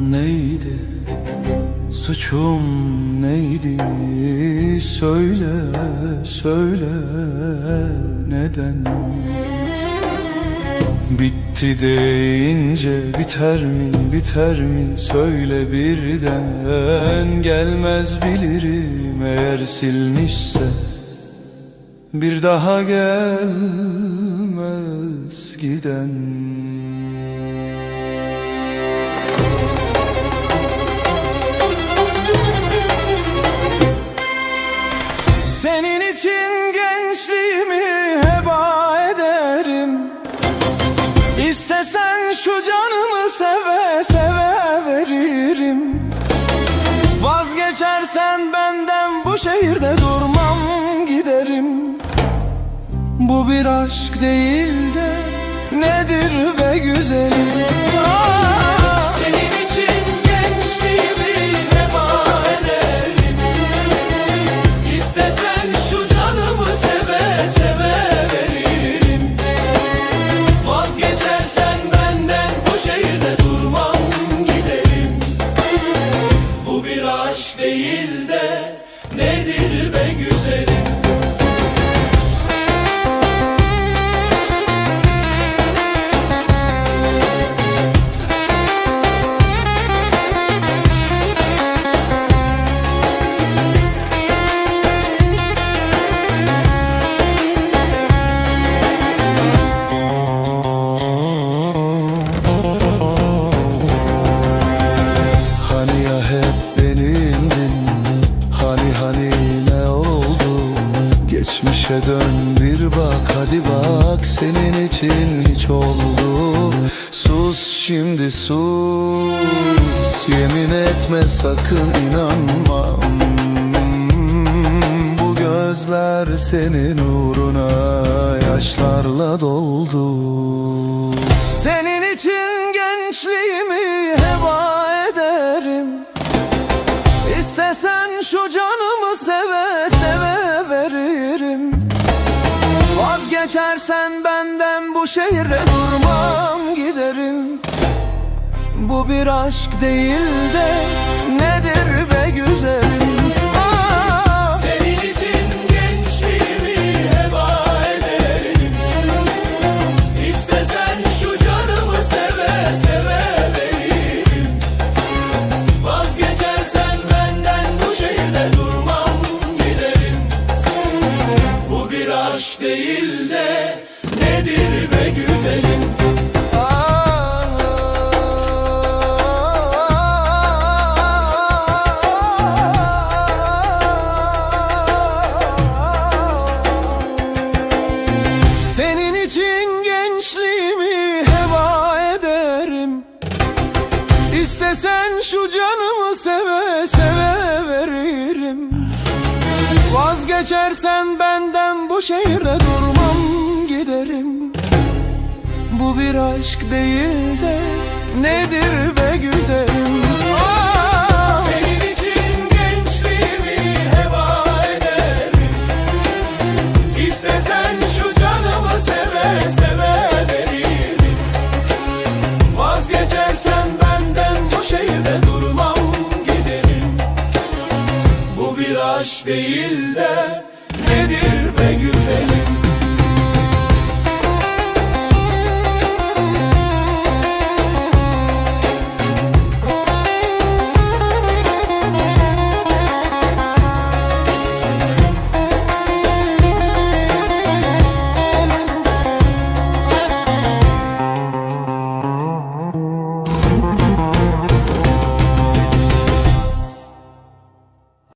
neydi? Suçum neydi? Söyle, söyle neden? Bitti deyince biter mi, biter mi? Söyle birden gelmez bilirim eğer silmişse bir daha gelmez giden. Senin için gençliğimi heba ederim. İstesen şu canımı seve seve veririm. Vazgeçersen benden bu şehirde durmam giderim. Bu bir aşk değil de nedir be güzelim? Aa! Geçmişe dön bir bak hadi bak Senin için hiç oldu. Sus şimdi sus. Yemin etme sakın inanma. Bu gözler senin uğruna yaşlarla doldu. Senin için gençliğimi Vazgeçersen benden bu şehre durmam giderim. Bu bir aşk değil de nedir Vazgeçersen benden bu şehirde durmam giderim. Bu bir aşk değil de nedir be güzelim! Senin için gençliğimi heba ederim. İstesen şu canımı seve seve veririm. Vazgeçersen benden bu şehirde durmam giderim. Bu bir aşk değil